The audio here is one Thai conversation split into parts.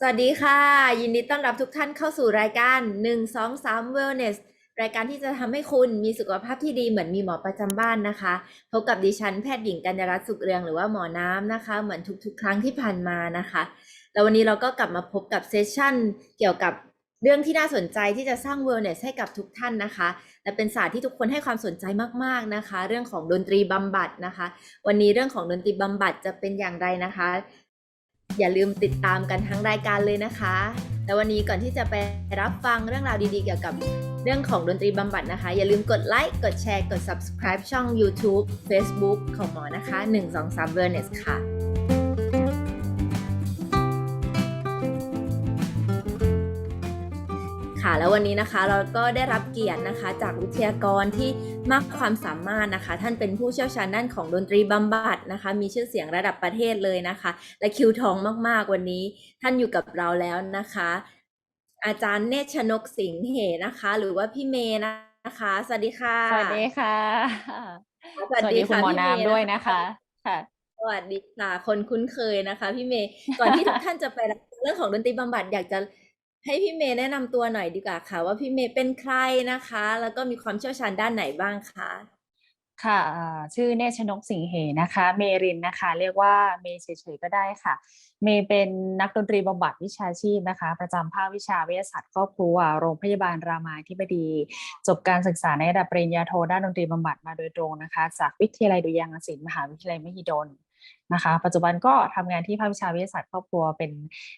สวัสดีค่ะ ยินดีต้อนรับทุกท่านเข้าสู่รายการ 1 2 3 Wellness รายการที่จะทำให้คุณมีสุขภาพที่ดีเหมือนมีหมอประจำบ้านนะคะ พบกับดิฉันแพทย์หญิงกัญญารัตน์สุขเรืองหรือว่าหมอน้ำนะคะ เหมือนทุกๆ ครั้งที่ผ่านมานะคะ แล้ววันนี้เราก็กลับมาพบกับเซสชั่นเกี่ยวกับเรื่องที่น่าสนใจที่จะสร้าง wellness ให้กับทุกท่านนะคะ และเป็นศาสตร์ที่ทุกคนให้ความสนใจมากๆนะคะ เรื่องของดนตรีบำบัดนะคะ วันนี้เรื่องของดนตรีบำบัดจะเป็นอย่างไรนะคะ อย่าลืมติดตามกันทั้งรายการเลยนะคะ แต่วันนี้ก่อนที่จะไปรับฟังเรื่องราวดีๆ เกี่ยวกับเรื่องของดนตรีบำบัดนะคะ อย่าลืมกดไลค์ กดแชร์ กด subscribe ช่อง YouTube Facebook ของหมอนะคะ 1 2 3 Wellness ค่ะค่ะแล้ววันนี้นะคะเราก็ได้รับเกียรตินะคะจากวิทยากรที่ มากความสามารถนะคะ ท่านเป็นผู้เชี่ยวชาญด้านของดนตรีบำบัดนะคะ มีชื่อเสียงระดับประเทศเลยนะคะ และคิวทองมากๆวันนี้ ท่านอยู่กับเราแล้วนะคะ อาจารย์เนชนกสิงห์เหนะคะ หรือว่าพี่เมย์นะคะ สวัสดีค่ะ สวัสดีค่ะ สวัสดีคุณค่ะหมอพี่เมย์น้ำด้วยนะคะนะคะค่ะสวัสดีค่ะ คนคุ้นเคยนะคะ พี่เมย์ก่อนที่ทุกท่านจะไปรับเรื่องของดนตรีบำบัดอยากจะ ให้พี่เมย์แนะนำตัวหน่อยดีกว่าค่ะ ว่าพี่เมย์เป็นใครนะคะ แล้วก็มีความเชี่ยวชาญด้านไหนบ้างคะค่ะอ่าชื่อเนชนกสิงห์เหนะคะ เมรินนะคะ เรียกว่าเมย์เฉยๆก็ได้ค่ะ เมย์เป็นนักดนตรีบำบัดวิชาชีพนะคะ ประจำภาควิชาวิทยาศาสตร์ครอบครัว โรงพยาบาลรามาธิบดี จบการศึกษาในระดับปริญญาโทด้านดนตรีบำบัดมาโดยตรงนะคะ จากวิทยาลัยดุริยางคศิลป์มหาวิทยาลัยมหิดล นะคะ ปัจจุบันก็ทำงานที่ภาควิชาวิทยาศาสตร์ครอบครัวเป็น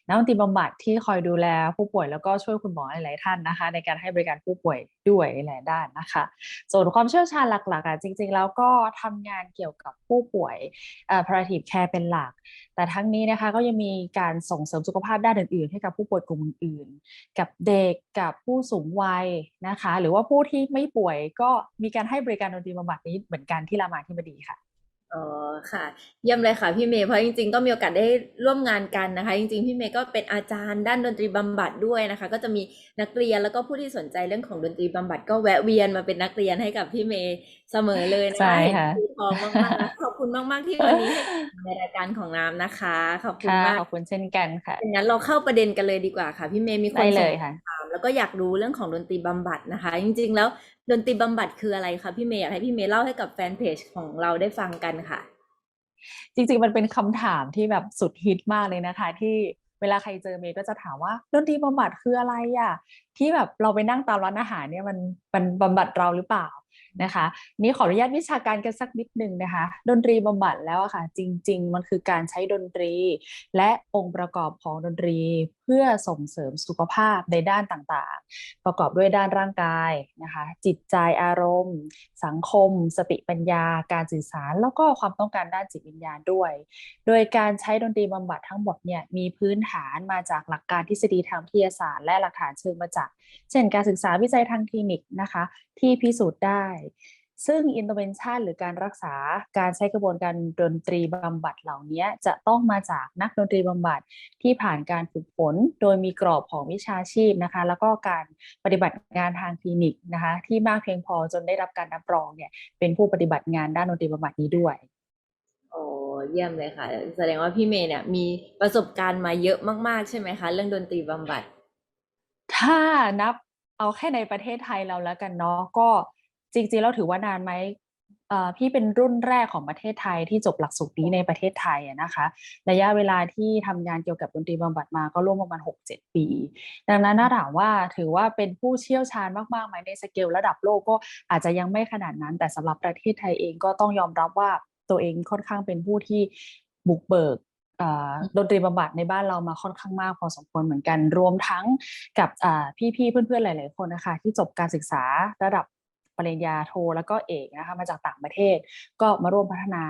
นักดนตรีบำบัดที่คอยดูแลผู้ป่วยแล้วก็ช่วยคุณหมอหลาย ๆ ท่านนะคะ ในการให้บริการผู้ป่วยด้วยหลายด้านนะคะ ส่วนความเชี่ยวชาญหลัก ๆ อะจริง ๆ แล้วก็ทำงานเกี่ยวกับผู้ป่วยเอ่อ palliative care เป็นหลัก แต่ทั้งนี้นะคะก็ยังมีการส่งเสริมสุขภาพด้านอื่น ๆ ให้กับผู้ป่วยกลุ่มอื่นๆกับเด็กกับผู้สูงวัยนะคะ หรือว่าผู้ที่ไม่ป่วยก็มีการให้บริการดนตรีบำบัดนี้เหมือนกันที่รามาธิบดีค่ะ อ๋อค่ะ เยี่ยมเลยค่ะพี่เมย์เพราะจริง ๆ ก็มีโอกาสได้ร่วมงานกันนะคะ จริง ๆ พี่เมย์ก็เป็นอาจารย์ด้านดนตรีบำบัดด้วยนะคะ ก็จะมีนักเรียนแล้วก็ผู้ที่สนใจเรื่องของดนตรีบำบัดก็แวะเวียนมาเป็นนักเรียนให้กับพี่เมย์เสมอเลยนะใช่คะเห็นค่ะคิวทองมากๆนะขอบคุณมากๆที่วันนี้ให้เกียรติในรายการของน้ำนะคะ ขอบคุณค่ะ มากขอบคุณเช่นกันค่ะงั้นเราเข้าประเด็นกันเลยดีกว่าค่ะ พี่เมย์มีคนได้เลส่งยค่ะ ถาม แล้วก็อยากรู้เรื่องของดนตรีบำบัดนะคะ จริง ๆ แล้วดนตรีบำบัดคืออะไรคะพี่เมย์อยากให้พี่เมย์เล่าให้กับแฟนเพจของเราได้ฟังกันค่ะ จริง ๆ มันเป็นคำถามที่แบบสุดฮิตมากเลยนะคะ ที่เวลาใครเจอเมย์ก็จะถามว่าดนตรีบำบัดคืออะไรอะที่แบบเราไปนั่งตามร้านอาหารเนี่ยมันมันบำบัดเราหรือเปล่านะคะนี่ขออนุญาตวิชาการกันสักนิดนึงนะคะ ดนตรีบำบัดแล้วอะค่ะ จริง ๆ มันคือการใช้ดนตรี และองค์ประกอบของดนตรีเพื่อส่งเสริมสุขภาพในด้านต่างๆ ประกอบด้วยด้านร่างกายนะคะ จิตใจอารมณ์ สังคม สติปัญญา การสื่อสาร แล้วก็ความต้องการด้านจิตวิญญาณด้วย โดยการใช้ดนตรีบำบัดทั้งหมดเนี่ยมีพื้นฐานมาจากหลักการทฤษฎีทางวิทยาศาสตร์ และหลักฐานเชิงประจักษ์เช่นการศึกษาวิจัยทางคลินิกนะคะ ที่พิสูจน์ได้ซึ่ง intervention หรือการรักษาการใช้กระบวนการดนตรีบำบัดเหล่านี้จะต้องมาจากนักดนตรีบำบัดที่ผ่านการฝึกฝน โดยมีกรอบของวิชาชีพนะคะ แล้วก็การปฏิบัติงานทางคลินิกนะคะ ที่มากเพียงพอจนได้รับการรับรองเนี่ยเป็นผู้ปฏิบัติงานด้านดนตรีบำบัดนี้ด้วยโอ้เยี่ยมเลยค่ะ แสดงว่าพี่เมย์เนี่ยมีประสบการณ์มาเยอะมากๆใช่ไหมคะ เรื่องดนตรีบำบัด ถ้านับเอาแค่ในประเทศไทยเราแล้วกันเนาะก็ จริงๆแล้วถือว่านานไหมเอ่อพี่เป็นรุ่นแรกของประเทศไทยที่จบหลักสูตรนี้ในประเทศไทยอะนะคะระยะเวลาที่ทำงานเกี่ยวกับดนตรีบำบัดมาก็ร่วมประมาณ 6-7 ปี ดังนั้นน่าถามว่าถือว่าเป็นผู้เชี่ยวชาญมากๆไหมในสเกลระดับโลกก็อาจจะยังไม่ขนาดนั้น แต่สำหรับประเทศไทยเองก็ต้องยอมรับว่าตัวเองค่อนข้างเป็นผู้ที่บุกเบิกอ่าดนตรีบำบัดในบ้านเรามาค่อนข้างมากพอสมควรเหมือนกัน รวมทั้งกับอ่าพี่ๆเพื่อนๆหลาย ๆ คนนะคะที่จบการศึกษาระดับ ปริญญาโทแล้วก็เอกนะคะมาจากต่างประเทศ ก็มาร่วมพัฒนา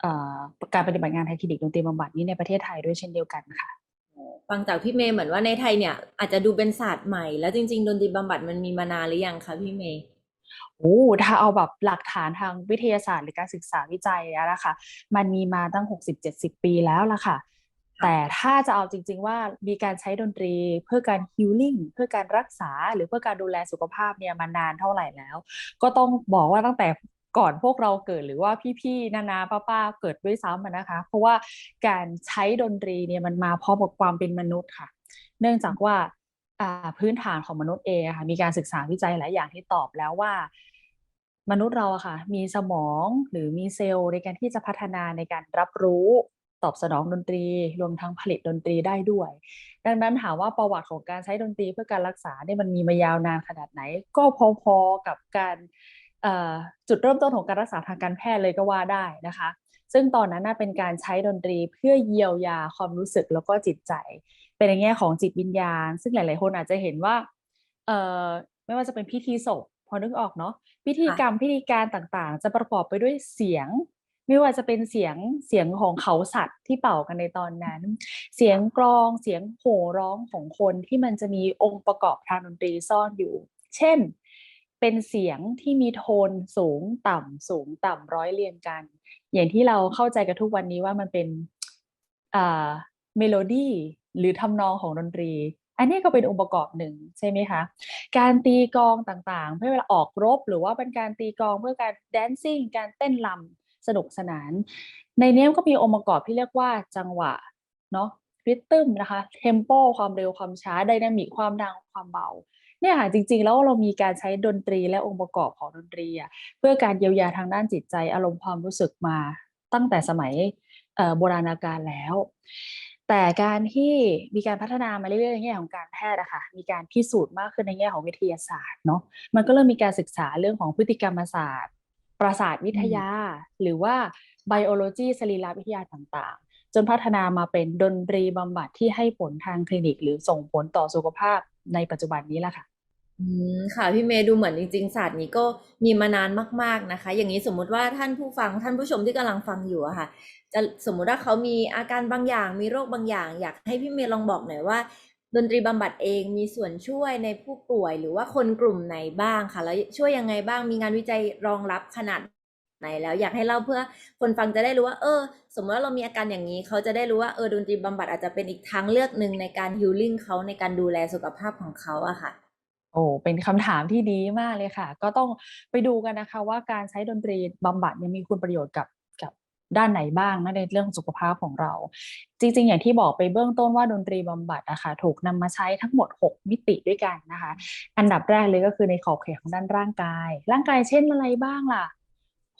เอ่อการปฏิบัติงานทางคลินิกดนตรีบำบัดนี้ในประเทศไทยด้วยเช่นเดียวกันค่ะฟังจากพี่เมย์เหมือนว่าในไทยเนี่ยอาจจะดูเป็นศาสตร์ใหม่แล้วจริงๆดนตรีบำบัดมันมีมานานหรือยังคะพี่เมย์โอ้ถ้าเอาแบบหลักฐานทางวิทยาศาสตร์หรือการศึกษาวิจัยแล้วล่ะค่ะมันมีมาตั้ง 60-70 ปีแล้วล่ะค่ะ แต่ถ้าจะเอาจริง ๆ ว่ามีการใช้ดนตรีเพื่อการฮิลลิ่งเพื่อการรักษาหรือเพื่อการดูแลสุขภาพเนี่ยมานานเท่าไหร่แล้ว ก็ต้องบอกว่าตั้งแต่ก่อนพวกเราเกิดหรือว่าพี่ๆนานาป้าๆเกิดด้วยซ้ำนะคะ เพราะว่าการใช้ดนตรีเนี่ยมันมาพร้อมกับความเป็นมนุษย์ค่ะ เนื่องจากว่าพื้นฐานของมนุษย์เองค่ะมีการศึกษาวิจัยหลายอย่างที่ตอบแล้วว่ามนุษย์เราอะค่ะ มีสมองหรือมีเซลล์ในการที่จะพัฒนาในการรับรู้ ตอบสนองดนตรี รวมทั้งผลิตดนตรีได้ด้วย ดังนั้นถามว่าประวัติของการใช้ดนตรีเพื่อการรักษาเนี่ยมันมีมายาวนานขนาดไหน ก็พอๆกับการจุดเริ่มต้นของการรักษาทางการแพทย์เลยก็ว่าได้นะคะ ซึ่งตอนนั้นน่ะเป็นการใช้ดนตรีเพื่อเยียวยาความรู้สึกแล้วก็จิตใจ เป็นในแง่ของจิตวิญญาณ ซึ่งหลาย ๆ คนอาจจะเห็นว่าไม่ว่าจะเป็นพิธีศพพอนึกออกเนาะพิธีกรรมพิธีการต่างๆ จะประกอบไปด้วยเสียง ไม่ว่าจะเป็นเสียงเสียงของเขาสัตว์ที่เป่ากันในตอนนั้น เสียงกลองเสียงโห่ร้องของคนที่มันจะมีองค์ประกอบทางดนตรีซ่อนอยู่ เช่น เป็นเสียงที่มีโทนสูงต่ำสูงต่ำร้อยเรียงกัน อย่างที่เราเข้าใจกันทุกวันนี้ว่ามันเป็นอ่าเมโลดี้หรือทำนองของดนตรี อันนี้ก็เป็นองค์ประกอบหนึ่งใช่ไหมคะ การตีกองต่างๆ เพื่อเวลาออกรบ หรือว่าเป็นการตีกองเพื่อการแดนซิ่งการเต้นรำ สนุกสนาน ในนี้ก็มีองค์ประกอบที่เรียกว่าจังหวะเนาะริทึมนะคะเทมโปความเร็วความช้าไดนามิกความดังความเบาเนี่ยค่ะจริงๆ แล้วเรามีการใช้ดนตรีและองค์ประกอบของดนตรีอะเพื่อการเยียวยาทางด้านจิตใจอารมณ์ความรู้สึกมาตั้งแต่สมัยโบราณกาลแล้ว แต่การที่มีการพัฒนามาเรื่อยๆในแง่ของการแพทย์อะค่ะมีการพิสูจน์มากขึ้นในแง่ของวิทยาศาสตร์เนาะมันก็เริ่มมีการศึกษาเรื่องของพฤติกรรมศาสตร์ ประสาทวิทยา หรือว่าไบโอโลจีสรีรวิทยาต่างๆ จนพัฒนามาเป็นดนตรีบำบัดที่ให้ผลทางคลินิก หรือส่งผลต่อสุขภาพในปัจจุบันนี้แหละค่ะอืมค่ะพี่เมย์ดูเหมือนจริงๆศาสตร์นี้ก็มีมานานมากๆนะคะ อย่างนี้สมมุติว่าท่านผู้ฟังท่านผู้ชมที่กำลังฟังอยู่อะค่ะ จะสมมุติว่าเขามีอาการบางอย่างมีโรคบางอย่าง อยากให้พี่เมย์ลองบอกหน่อยว่า ดนตรีบำบัดเองมีส่วนช่วยในผู้ป่วยหรือว่าคนกลุ่มไหนบ้างคะแล้วช่วยยังไงบ้างมีงานวิจัยรองรับขนาดไหนแล้วอยากให้เล่าเพื่อคนฟังจะได้รู้ว่า เออ สมมติว่าเรามีอาการอย่างนี้เขาจะได้รู้ว่าเออดนตรีบำบัดอาจจะเป็นอีกทางเลือกหนึ่งในการฮิลลิ่งเขาในการดูแลสุขภาพของเขาอะค่ะโอ้เป็นคำถามที่ดีมากเลยค่ะ ก็ต้องไปดูกันนะคะ ว่าการใช้ดนตรีบำบัดเนี่ยมีคุณประโยชน์กับ ด้านไหนบ้างนะในเรื่องสุขภาพของเรา จริง ๆ อย่างที่บอกไปเบื้องต้นว่าดนตรีบำบัดอะคะถูกนำมาใช้ทั้งหมด 6 มิติด้วยกันนะคะ อันดับแรกเลยก็คือในขอบเขตของด้านร่างกาย ร่างกายเช่นอะไรบ้างล่ะ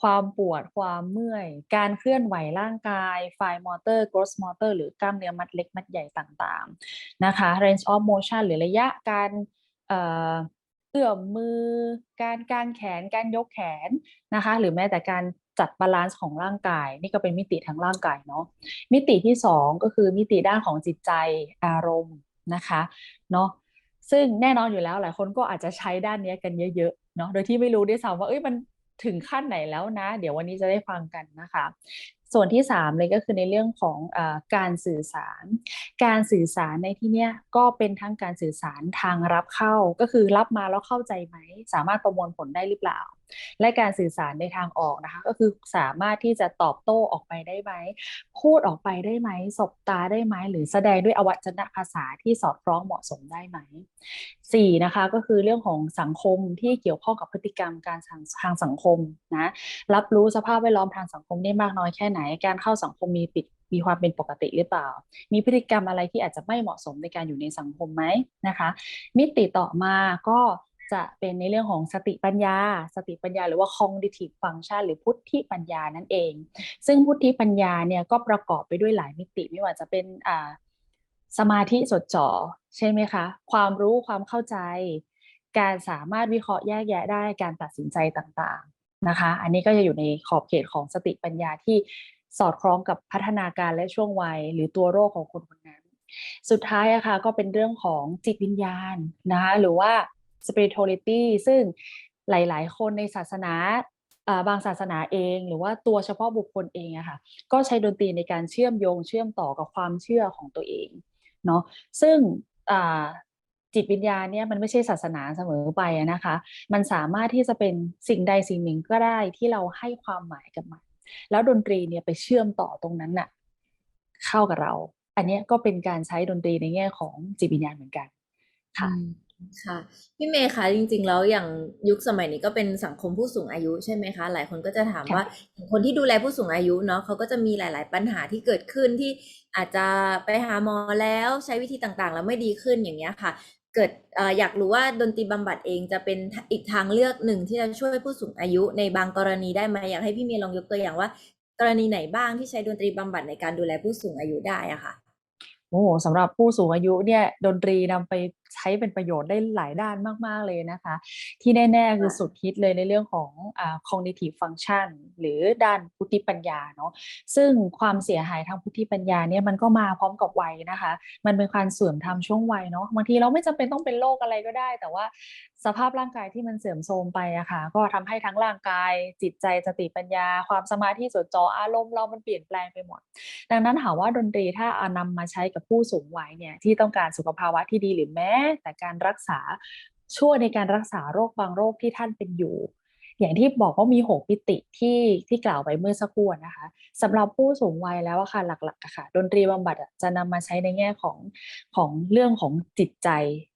ความปวดความเมื่อย การเคลื่อนไหวร่างกายไฟมอเตอร์ gross motor หรือกล้ามเนื้อมัดเล็กมัดใหญ่ต่างๆนะคะ range of motion หรือระยะการเอ่อเอื้อมมือ การกางแขน การยกแขนนะคะ หรือแม้แต่การ จัดบาลานซ์ของร่างกาย นี่ก็เป็นมิติทางร่างกายเนาะมิติที่สองก็คือมิติด้านของจิตใจอารมณ์นะคะเนาะซึ่งแน่นอนอยู่แล้วหลายคนก็อาจจะใช้ด้านนี้กันเยอะๆเนาะโดยที่ไม่รู้ด้วยซ้ำว่าเอ้ยมันถึงขั้นไหนแล้วนะ เดี๋ยววันนี้จะได้ฟังกันนะคะ ส่วนที่สามเลยก็คือในเรื่องของอการสื่อสาร การสื่อสารในที่เนี้ยก็เป็นทั้งการสื่อสารทางรับเข้าก็คือรับมาแล้วเข้าใจไหม สามารถประมวลผลได้หรือเปล่า และการสื่อสารในทางออกนะคะ ก็คือสามารถที่จะตอบโต้ออกไปได้ไหม พูดออกไปได้ไหม สบตาได้ไหม หรือแสดงด้วยอวัจนภาษาที่สอดคล้องเหมาะสมได้ไหมสี่นะคะก็คือเรื่องของสังคมที่เกี่ยวข้องกับพฤติกรรมการทางทางสังคมนะรับรู้สภาพแวดล้อมทางสังคมได้มากน้อยแค่ไหน การเข้าสังคมมีปิดมีความเป็นปกติหรือเปล่า มีพฤติกรรมอะไรที่อาจจะไม่เหมาะสมในการอยู่ในสังคมไหมนะคะ มิติต่อมาก็ จะเป็นในเรื่องของสติปัญญา สติปัญญา หรือว่า cognitive function หรือพุทธิปัญญานั่นเอง ซึ่งพุทธิปัญญาเนี่ยก็ประกอบไปด้วยหลายมิติไม่ว่าจะเป็นอ่าสมาธิจดจ่อใช่ไหมคะ ความรู้ความเข้าใจ การสามารถวิเคราะห์แยกแยะได้การตัดสินใจต่างๆนะคะ อันนี้ก็จะอยู่ในขอบเขตของสติปัญญาที่สอดคล้องกับพัฒนาการและช่วงวัย หรือตัวโรคของคนคนนั้น สุดท้ายอะค่ะก็เป็นเรื่องของจิตวิญญาณนะคะหรือว่า spirituality ซึ่งหลาย ๆ คนในศาสนาบางศาสนาเอง หรือว่าตัวเฉพาะบุคคลเองอะค่ะก็ใช้ดนตรีในการเชื่อมโยงเชื่อมต่อกับความเชื่อของตัวเองเนาะซึ่งจิตวิญญาณเนี่ยมันไม่ใช่ศาสนาเสมอไปอะนะคะ มันสามารถที่จะเป็นสิ่งใดสิ่งหนึ่งก็ได้ที่เราให้ความหมายกับมัน แล้วดนตรีเนี่ยไปเชื่อมต่อตรงนั้นน่ะเข้ากับเรา อันนี้ก็เป็นการใช้ดนตรีในแง่ของจิตวิญญาณเหมือนกันค่ะ ค่ะ พี่เมย์คะจริง ๆ แล้วอย่างยุคสมัยนี้ก็เป็นสังคมผู้สูงอายุใช่ไหมคะ หลายคนก็จะถามค่ะ ว่าอย่างคนที่ดูแลผู้สูงอายุเนาะเขาก็จะมีหลาย ๆ ปัญหาที่เกิดขึ้นที่อาจจะไปหาหมอแล้วใช้วิธีต่างๆ แล้วไม่ดีขึ้นอย่างเงี้ยค่ะ เกิดเอ่ออยากรู้ว่าดนตรีบำบัดเองจะเป็นอีกทางเลือกหนึ่งที่จะช่วยผู้สูงอายุในบางกรณีได้ไหมอยากให้พี่เมย์ลองยกตัวอย่างว่า กรณีไหนบ้างที่ใช้ดนตรีบำบัดในการดูแลผู้สูงอายุได้อะค่ะ โอ้สำหรับผู้สูงอายุเนี่ยดนตรีนำไป ใช้เป็นประโยชน์ได้หลายด้านมาก ๆ เลยนะคะ ที่แน่ ๆ คือค่ะสุดฮิตเลยในเรื่องของอ่า cognitive function หรือด้านพุทธิปัญญาเนาะซึ่งความเสียหายทางพุทธิปัญญาเนี่ยมันก็มาพร้อมกับวัยนะคะ มันเป็นการเสื่อมทำช่วงวัยเนาะบางทีเราไม่จำเป็นต้องเป็นโรคอะไรก็ได้ แต่ว่าสภาพร่างกายที่มันเสื่อมโทรมไปอะค่ะ ก็ทำให้ทั้งร่างกายจิตใจสติปัญญา ความสมาธิจดจ่ออารมณ์เรามันเปลี่ยนแปลงไปหมด ดังนั้นถามว่าดนตรีถ้าเอานำมาใช้กับผู้สูงวัยเนี่ยที่ต้องการสุขภาวะที่ดีหรือแม้แต่การรักษาช่วยในการรักษาโรคบางโรคที่ท่านเป็นอยู่ อย่างที่บอกว่ามีหกมิติที่ที่กล่าวไปเมื่อสักครู่นะคะสำหรับผู้สูงวัยแล้วอะค่ะหลักๆอะค่ะ ดนตรีบำบัดอะจะนำมาใช้ในแง่ของของเรื่องของจิตใจ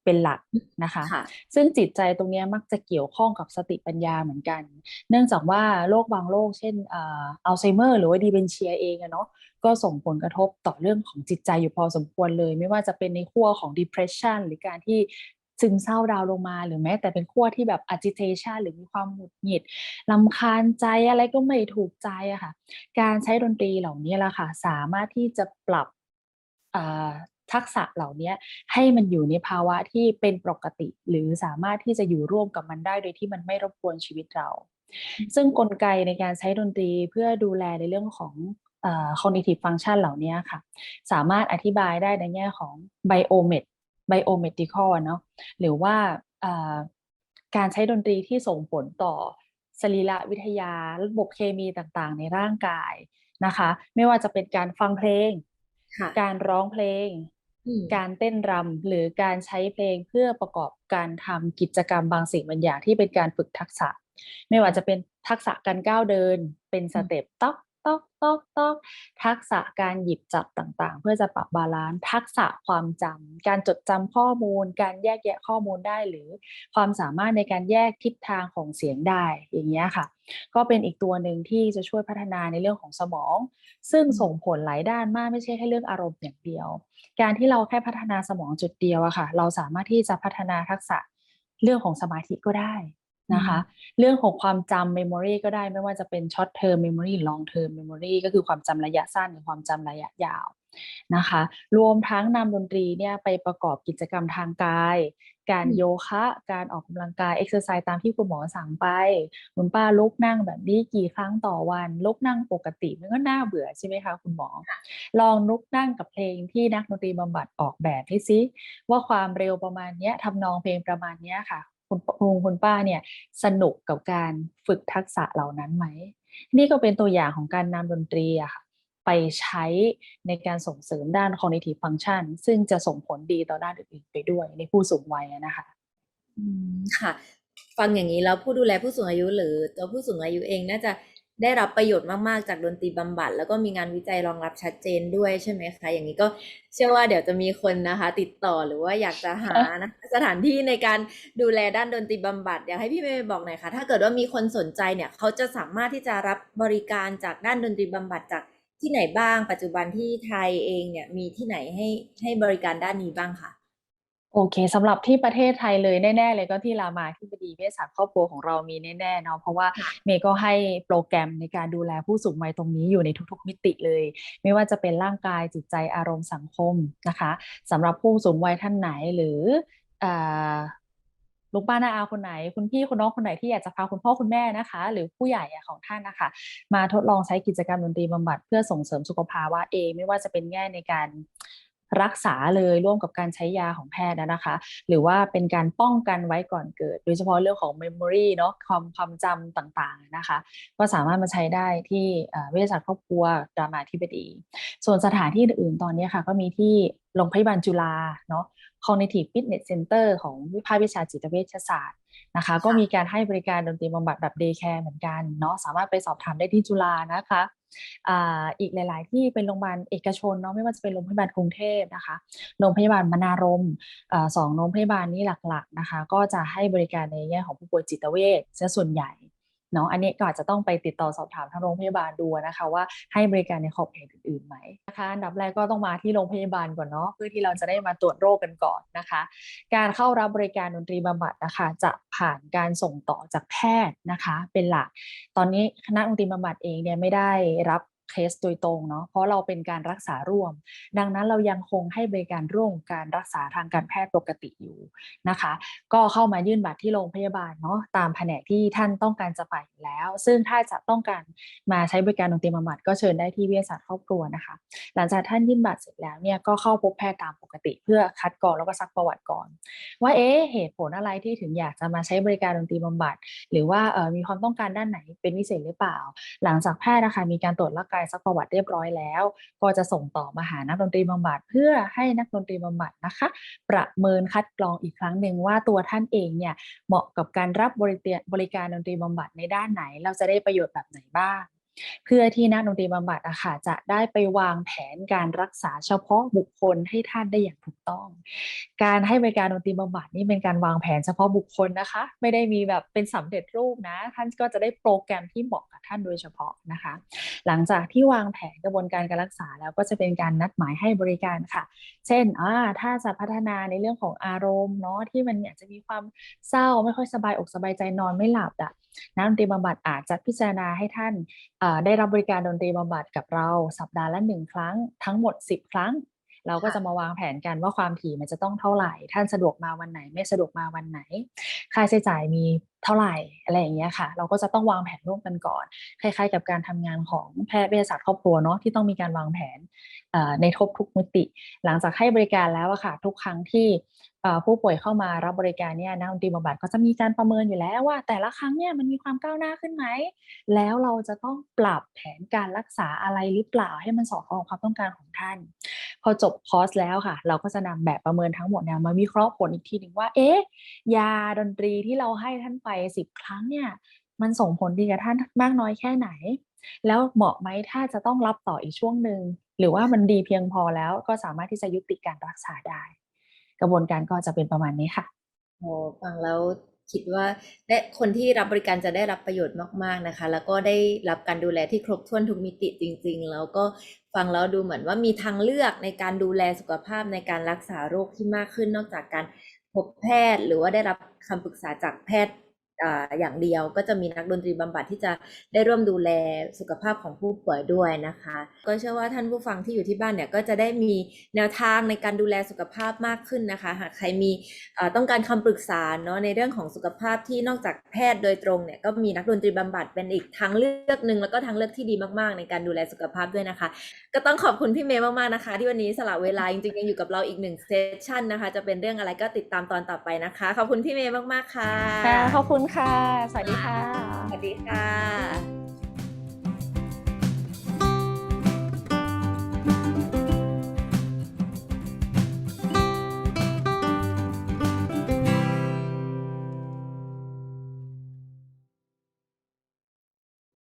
เป็นหลักนะคะค่ะซึ่งจิตใจตรงเนี้ยมักจะเกี่ยวข้องกับสติปัญญาเหมือนกัน เนื่องจากว่าโรคบางโรคเช่นเอ่ออัลไซเมอร์หรือว่าดีเมนเชียเองอะเนาะก็ส่งผลกระทบต่อเรื่องของจิตใจอยู่พอสมควรเลย ไม่ว่าจะเป็นในขั้วของ depression หรือการที่ ซึมเศร้าดาวน์ลงมาหรือแม้แต่เป็นขั้วที่แบบ agitation หรือมีความหงุดหงิดลำคาญใจอะไรก็ไม่ถูกใจอะค่ะ การใช้ดนตรีเหล่านี้แหละค่ะ สามารถที่จะปรับอ่าทักษะเหล่านี้ให้มันอยู่ในภาวะที่เป็นปกติ หรือสามารถที่จะอยู่ร่วมกับมันได้โดยที่มันไม่รบกวนชีวิตเรา ซึ่งกลไกในการใช้ดนตรีเพื่อดูแลในเรื่องของเอ่อ cognitive function เหล่านี้ค่ะ สามารถอธิบายได้ในแง่ของ biomed biomedical อะเนาะหรือว่าเอ่อการใช้ดนตรีที่ส่งผลต่อสรีระวิทยาระบบเคมีต่างๆ ในร่างกายนะคะ ไม่ว่าจะเป็นการฟังเพลงค่ะการร้องเพลงอืมการเต้นรำหรือการใช้เพลงเพื่อประกอบการทำกิจกรรมบางสิ่งบางอย่างที่เป็นการฝึกทักษะ ไม่ว่าจะเป็นทักษะการก้าวเดิน เป็นสเต็ปต๊อก ต๊อกต๊อกต๊อกทักษะการหยิบจับต่างๆ เพื่อจะปรับบาลานซ์ทักษะความจำการจดจำข้อมูล การแยกแยะข้อมูลได้หรือความสามารถในการแยกทิศทางของเสียงได้อย่างเงี้ยค่ะ ก็เป็นอีกตัวหนึ่งที่จะช่วยพัฒนาในเรื่องของสมอง ซึ่งส่งผลหลายด้านมากไม่ใช่แค่เรื่องอารมณ์อย่างเดียว การที่เราแค่พัฒนาสมองจุดเดียวอะค่ะ เราสามารถที่จะพัฒนาทักษะเรื่องของสมาธิก็ได้ นะคะ เรื่องของความจำ memory ก็ได้ไม่ว่าจะเป็น short term memory long term memory ก็คือความจำระยะสั้นหรือความจำระยะยาวนะคะ รวมทั้งนำดนตรีเนี่ยไปประกอบกิจกรรมทางกาย การอืมโยคะ การออกกำลังกาย exercise ตามที่คุณหมอสั่งไป คุณป้าลุกนั่งแบบนี้กี่ครั้งต่อวันลุกนั่งปกติมันก็น่าเบื่อใช่ไหมคะคุณหมอ ลองลุกนั่งกับเพลงที่นักดนตรีบำบัดออกแบบให้ซิว่าความเร็วประมาณเนี้ยทำนองเพลงประมาณเนี้ยค่ะ คุณลุงคุณป้าเนี่ยสนุกกับการฝึกทักษะเหล่านั้นไหม นี่ก็เป็นตัวอย่างของการนำดนตรีอะค่ะไปใช้ในการส่งเสริมด้าน cognitive function ซึ่งจะส่งผลดีต่อด้านอื่นๆไปด้วยในผู้สูงวัยนะคะอืมค่ะ ฟังอย่างนี้แล้วผู้ดูแลผู้สูงอายุหรือตัวผู้สูงอายุเองน่าจะ ได้รับประโยชน์มากๆ จากดนตรีบำบัด แล้วก็มีงานวิจัยรองรับชัดเจนด้วยใช่ไหมคะ อย่างนี้ก็เชื่อว่าเดี๋ยวจะมีคนนะคะ ติดต่อหรือว่าอยากจะหานะสถานที่ในการดูแลด้านดนตรีบำบัดอยากให้พี่เมย์บอกหน่อยค่ะ ถ้าเกิดว่ามีคนสนใจเนี่ย เขาจะสามารถที่จะรับบริการจากด้านดนตรีบำบัดจากที่ไหนบ้าง ปัจจุบันที่ไทยเองเนี่ยมีที่ไหนให้ให้บริการด้านนี้บ้างคะ โอเคสำหรับที่ประเทศไทยเลยแน่ๆเลยก็ที่รามาธิบดีเวชศาสตร์ครอบครัวของเรามีแน่ๆเนาะเพราะว่าเมย์ก็ให้โปรแกรมในการดูแลผู้สูงวัยตรงนี้อยู่ในทุกๆมิติเลย ไม่ว่าจะเป็นร่างกายจิตใจอารมณ์สังคมนะคะสำหรับผู้สูงวัยท่านไหนหรืออลุงป้าน้าอาคนไหน คุณพี่คุณน้องคนไหนที่อยากจะพาคุณพ่อคุณแม่นะคะ หรือผู้ใหญ่ของท่านนะคะ มาทดลองใช้กิจกรรมดนตรีบำบัดเพื่อส่งเสริมสุขภาวะเองไม่ว่าจะเป็นแง่ในการ รักษาเลยร่วมกับการใช้ยาของแพทย์นะคะ หรือว่าเป็นการป้องกันไว้ก่อนเกิด โดยเฉพาะเรื่องของ memory เนาะความความจำต่างๆนะคะ ก็สามารถมาใช้ได้ที่เวชศาสตร์ครอบครัวรามาธิบดี ส่วนสถานที่อื่นๆตอนนี้ค่ะ ก็มีที่โรงพยาบาลจุฬาเนาะ cognitive fitness center ของวิภาควิชาจิตเวชศาสตร์นะคะ ก็มีการให้บริการดนตรีบำบัดแบบ day care เหมือนกันเนาะสามารถไปสอบถามได้ที่จุฬานะคะ อีกหลาย ๆ ที่เป็นโรงพยาบาลเอกชนเนาะไม่ว่าจะเป็นโรงพยาบาลกรุงเทพนะคะโรงพยาบาลมนารมสองโรงพยาบาลนี้หลัก ๆ นะคะ ก็จะให้บริการในแง่ของผู้ป่วยจิตเวชซะส่วนใหญ่ เนาะอันนี้ก็อาจจะต้องไปติดต่อสอบถามทางโรงพยาบาลดูนะคะ ว่าให้บริการในขอบเขตอื่นๆไหมนะคะอันดับแรกก็ต้องมาที่โรงพยาบาลก่อนเนาะเพื่อที่เราจะได้มาตรวจโรคกันก่อนนะคะ การเข้ารับบริการดนตรีบำบัดนะคะ จะผ่านการส่งต่อจากแพทย์นะคะ เป็นหลักตอนนี้คณะดนตรีบำบัดเองเนี่ยไม่ได้รับ เคสโดยตรงเนาะเพราะเราเป็นการรักษาร่วม ดังนั้นเรายังคงให้บริการร่วมการรักษาทางการแพทย์ปกติอยู่นะคะ ก็เข้ามายื่นบัตรที่โรงพยาบาลเนาะตามแผนกที่ท่านต้องการจะไปแล้ว ซึ่งถ้าจะต้องการมาใช้บริการดนตรีบำบัดก็เชิญได้ที่วิทยาศาสตร์ครอบครัวนะคะ หลังจากท่านยื่นบัตรเสร็จแล้วเนี่ยก็เข้าพบแพทย์ตามปกติ เพื่อคัดกรองแล้วก็ซักประวัติก่อน ว่าเอ๊ะเหตุผลอะไรที่ถึงอยากจะมาใช้บริการดนตรีบำบัด หรือว่ามีความต้องการด้านไหนเป็นพิเศษหรือเปล่า หลังจากแพทย์นะคะมีการตรวจร่างกายซักประวัติเรียบร้อยแล้ว ก็จะส่งต่อมาหานักดนตรีบำบัดเพื่อให้นักดนตรีบำบัดนะคะ ประเมินคัดกรองอีกครั้งหนึ่งว่าตัวท่านเองเนี่ยเหมาะกับการรับบริเตบริการดนตรีบำบัดในด้านไหน เราจะได้ประโยชน์แบบไหนบ้าง เพื่อที่นักดนตรีบำบัดอะค่ะจะได้ไปวางแผนการรักษาเฉพาะบุคคลให้ท่านได้อย่างถูกต้อง การให้บริการดนตรีบำบัดนี่เป็นการวางแผนเฉพาะบุคคลนะคะ ไม่ได้มีแบบเป็นสำเร็จรูปนะ ท่านก็จะได้โปรแกรมที่เหมาะกับท่านโดยเฉพาะนะคะ หลังจากที่วางแผนกระบวนการการรักษาแล้วก็จะเป็นการนัดหมายให้บริการค่ะ เช่นอ่าถ้าจะพัฒนาในเรื่องของอารมณ์เนาะที่มันอยากจะมีความเศร้าไม่ค่อยสบายอกสบายใจนอนไม่หลับอะนักดนตรีบำบัดอาจจะพิจารณาให้ท่านอ่าได้รับบริการดนตรีบำบัดกับเราสัปดาห์ละหนึ่งครั้งทั้งหมด 10 ครั้ง เราก็ค่ะจะมาวางแผนกันว่าความถี่มันจะต้องเท่าไหร่ ท่านสะดวกมาวันไหน ไม่สะดวกมาวันไหน ค่าใช้จ่ายมีเท่าไหร่อะไรอย่างเงี้ยค่ะ เราก็จะต้องวางแผนร่วมกันก่อน คล้ายๆ กับการทำงานของแพทย์เวชศาสตร์ครอบครัวเนาะที่ต้องมีการวางแผนเอ่อในทบทุกมิติ หลังจากให้บริการแล้วอะค่ะทุกครั้งที่เอ่อ ผู้ป่วยเข้ามารับบริการเนี่ยนักดนตรีบำบัดก็จะมีการประเมินอยู่แล้วว่า แต่ละครั้งเนี่ยมันมีความก้าวหน้าขึ้นไหม แล้วเราจะต้องปรับแผนการรักษาอะไรหรือเปล่าให้มันสอดคล้องความต้องการของท่าน พอจบคอร์สแล้วค่ะ เราก็จะนำแบบประเมินทั้งหมดเนี่ยมาวิเคราะห์ผลอีกทีหนึ่งว่า เอ๊ะ ยาดนตรีที่เราให้ท่านไปสิบครั้งเนี่ยมันส่งผลดีกับท่านมากน้อยแค่ไหน แล้วเหมาะไหมถ้าจะต้องรับต่ออีกช่วงหนึ่งหรือว่ามันดีเพียงพอแล้วก็สามารถที่จะยุติการรักษาได้ กระบวนการก็จะเป็นประมาณนี้ค่ะโอ้ฟังแล้วคิดว่าได้คนที่รับบริการจะได้รับประโยชน์มากๆนะคะ แล้วก็ได้รับการดูแลที่ครบถ้วนทุกมิติจริง ๆ แล้วก็ฟังแล้วดูเหมือนว่ามีทางเลือกในการดูแลสุขภาพในการรักษาโรคที่มากขึ้นนอกจากการพบแพทย์ หรือว่าได้รับคำปรึกษาจากแพทย์ อย่างเดียวก็จะมีนักดนตรีบำบัดที่จะได้ร่วมดูแลสุขภาพของผู้ป่วยด้วยนะคะ ก็เชื่อว่าท่านผู้ฟังที่อยู่ที่บ้านเนี่ยก็จะได้มีแนวทางในการดูแลสุขภาพมากขึ้นนะคะ หากใครมีต้องการคำปรึกษาเนาะในเรื่องของสุขภาพที่นอกจากแพทย์โดยตรงเนี่ยก็มีนักดนตรีบำบัดเป็นอีกทางเลือกหนึ่งแล้วก็ทางเลือกที่ดีมากๆ ในการดูแลสุขภาพด้วยนะคะ ก็ต้องขอบคุณพี่เมย์มากๆนะคะ ที่วันนี้สละเวลาจริงๆยังอยู่กับเราอีกหนึ่งเซสชั่นนะคะ จะเป็นเรื่องอะไรก็ติดตามตอนต่อไปนะคะขอบคุณพี่เมย์มากๆค่ะค่ะขอบคุณค่ะ สวัสดีค่ะ สวัสดีค่ะ